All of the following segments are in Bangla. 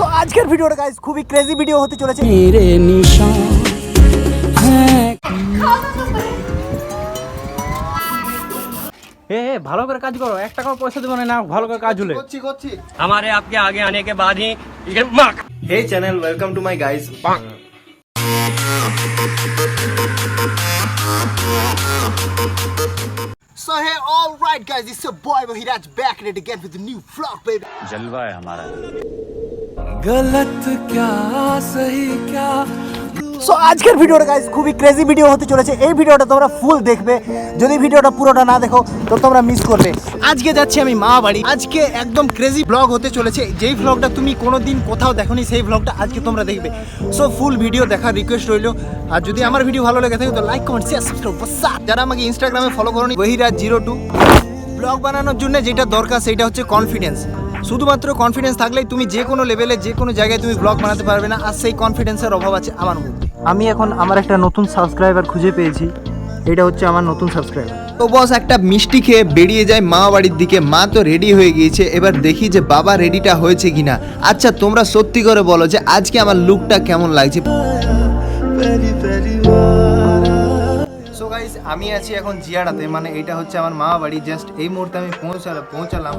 সো আজকের ভিডিওটা গাইস খুবই ক্রেজি ভিডিও হতে চলেছে मेरे निशान हैं এ এ, ভালো করে কাজ করো এক টাকাও পয়সা দেবো না না ভালো করে কাজ হলে করছি করছি हमारे आपके आगे आने के बाद ही ये माक হে channel welcome to my guys So hey, all right, guys, it's your boy Mohiraj back at it again with a new vlog, baby. গলত সো আজকের ভিডিওটা গাইস খুবই ক্রেজি ভিডিও হতে চলেছে। এই ভিডিওটা তোমরা ফুল দেখবে। যদি ভিডিওটা পুরোটা না দেখো, তো তোমরা মিস করবে। আজকে যাচ্ছি আমি মা বাড়ি। আজকে একদম ক্রেজি ব্লগ হতে চলেছে। যেই ব্লগটা তুমি কোনো দিন কোথাও দেখোনি, সেই ব্লগটা আজকে তোমরা দেখবে। সো ফুল ভিডিও দেখার রিকোয়েস্ট রইল। আর যদি আমার ভিডিও ভালো লেগে থাকে, তো লাইক কমেন্ট শেয়ার সাবস্ক্রাইব যারা আমাকে ইনস্টাগ্রামে ফলো করো বহিরাজ জিরো টু ব্লগ বানানোর জন্য যেটা দরকার, সেটা হচ্ছে কনফিডেন্স শুধুমাত্র কনফিডেন্স থাকলেই তুমি যে কোনো লেভেলে যে কোনো জায়গায় তুমি ব্লগ বানাতে পারবে না আর সেই কনফিডেন্সের অভাব আছে আমার মধ্যে। আমি এখন আমার একটা নতুন সাবস্ক্রাইবার খুঁজে পেয়েছি। এটা হচ্ছে আমার নতুন সাবস্ক্রাইবার তো বস একটা মিষ্টি খেয়ে বেরিয়ে যায় মা বাড়ির দিকে। মা তো রেডি হয়ে গিয়েছে এবার দেখি যে বাবা রেডিটা হয়েছে কিনা। আচ্ছা তোমরা সত্যি করে বলো যে আজকে আমার লুকটা কেমন লাগছে? সো গাইস আমি আছি এখন জিয়াড়াতে মানে এটা হচ্ছে আমার মা বাড়ি। জাস্ট এই মুহূর্তে আমি পৌঁছালাম। পৌঁছালাম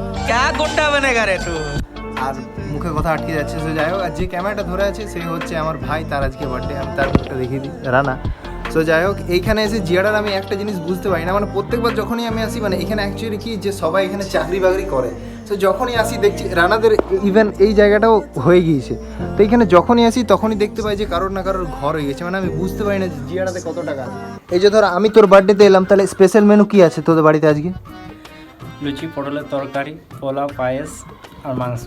আর মুখে কথা আটকে যাচ্ছে সো যাই হোক আর যে ক্যামেরাটা ধরে আছে সে হচ্ছে আমার ভাই তার আজকে বার্থডে আমি তার মুখটা দেখিয়ে দিই রানা। সো যাই হোক এইখানে এসে জিয়াডার আমি একটা জিনিস বুঝতে পারি না। মানে প্রত্যেকবার যখনই আমি আসি মানে এখানে অ্যাকচুয়ালি কি যে সবাই এখানে চাকরি বাকরি করে। তো যখনই আসি দেখছি রানাদের ইভেন এই জায়গাটাও হয়ে গিয়েছে। তো এখানে যখনই আসি তখনই দেখতে পাই যে কারোর না কারোর ঘর হয়ে গেছে। মানে আমি বুঝতে পারি না যে জিয়াড়াতে কত টাকা আছে। এই যে ধর আমি তোর বার্থডেতে এলাম তাহলে স্পেশাল মেনু কি আছে তোদের বাড়িতে আজকে? লুচি পটলের তরকারি পোলাও পায়েস আর মাংস।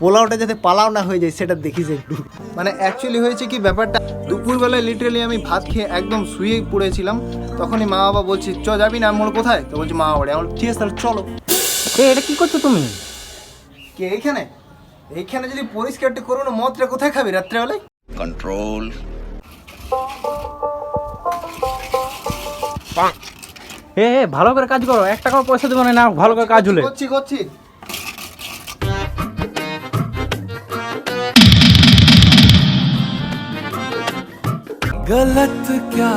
পোলাওটা যাতে পালাও না হয়ে যায় সেটা দেখিস একটু। মানে অ্যাকচুয়ালি হয়েছে কি ব্যাপারটা দুপুরবেলায় লিটারালি আমি ভাত খেয়ে একদম শুয়েই পড়েছিলাম। তখনই মা বাবা বলছি চ যাবি না আমি কোথায়? তো বলছি মা বাড়ি আমার ঠিক আছে তাহলে চলো। এ এটা কি করছ তুমি? কে এইখানে? এইখানে যদি পরিষ্কারটা করো না মদটা কোথায় খাবি রাত্রেবেলায়? এ এ, ভালো করে কাজ করো এক টাকাও পয়সা দেবো না না ভালো করে কাজ হলে। করছি করছি। गलत क्या,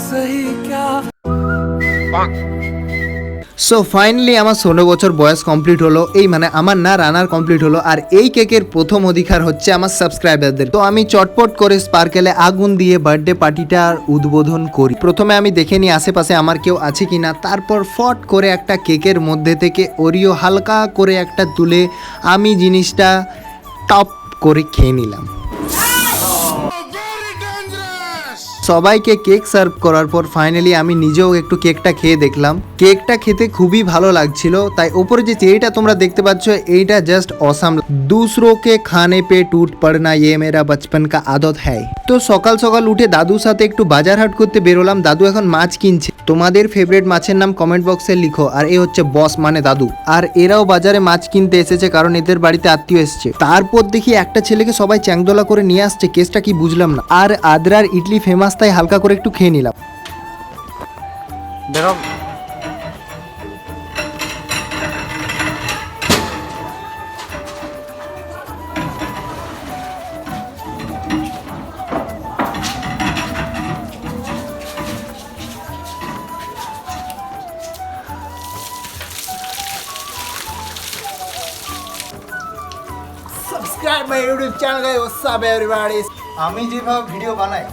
सही क्या? সো ফাইনালি আমার ষোলো বছর বয়স কমপ্লিট হলো। এই মানে আমার না রানার কমপ্লিট হলো। আর এই কেকের প্রথম অধিকার হচ্ছে আমার সাবস্ক্রাইবারদের তো আমি চটপট করে স্পার্কেলে আগুন দিয়ে বার্থডে পার্টিটার উদ্বোধন করি। প্রথমে আমি দেখে নিই আশেপাশে আমার কেউ আছে কি না তারপর ফট করে একটা কেকের মধ্যে থেকে ওরিও হালকা করে একটা তুলে আমি জিনিসটা টপ করে খেয়ে নিলাম। সবাইকে কেক সার্ভ করার পর ফাইনালি আমি নিজেও একটু কেকটা খেয়ে দেখলাম। কেকটা খেতে খুবই ভালো লাগছিল, তাই ওপরে যে চেরিটা তোমরা দেখতে পাচ্ছ, এইটা জাস্ট অসাম দুসরোকে খানে পে টুট পড়না ইয়ে মেরা বচপন কা আদত হ্যায়। তো সকাল সকাল উঠে দাদুর সাথে একটু বাজার হাট করতে বেরোলাম, দাদু এখন মাছ কিনছে। তোমাদের ফেভারিট মাছের নাম কমেন্ট বক্সে লিখো, আর এ হচ্ছে বস মানে দাদু। আর এরাও বাজারে মাছ কিনতে এসেছে, কারণ এদের বাড়িতে আত্মীয় এসছে। তারপর দেখি একটা ছেলেকে সবাই চ্যাংদোলা করে নিয়ে আসছে, কেসটা কি বুঝলাম না। আর আদ্রার ইডলি ফেমাস তাই হালকা করে একটু খেয়ে নিলাম। Subscribe my YouTube channel guys what's up everybody আমি যেভাবে ভিডিও বানাই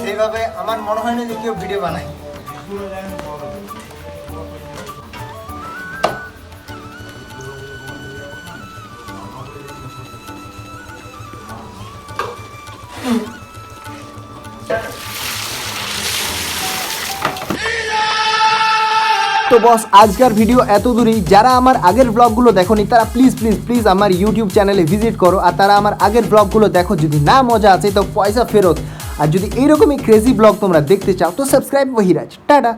সেইভাবে আমার মনে হয় না যে কেউ ভিডিও বানায়। তো বস, আজকের ভিডিও এত দূরই। যারা আমার আগের ব্লগগুলো দেখোনি, তারা প্লিজ প্লিজ প্লিজ আমার ইউটিউব চ্যানেলে ভিজিট করো। আর তারা আমার আগের ব্লগগুলো দেখো, যদি না মজা আছে, তো পয়সা ফেরত। আর যদি এইরকমই ক্রেজি ব্লগ তোমরা দেখতে চাও তো সাবস্ক্রাইব বহিরাজ। টাটা!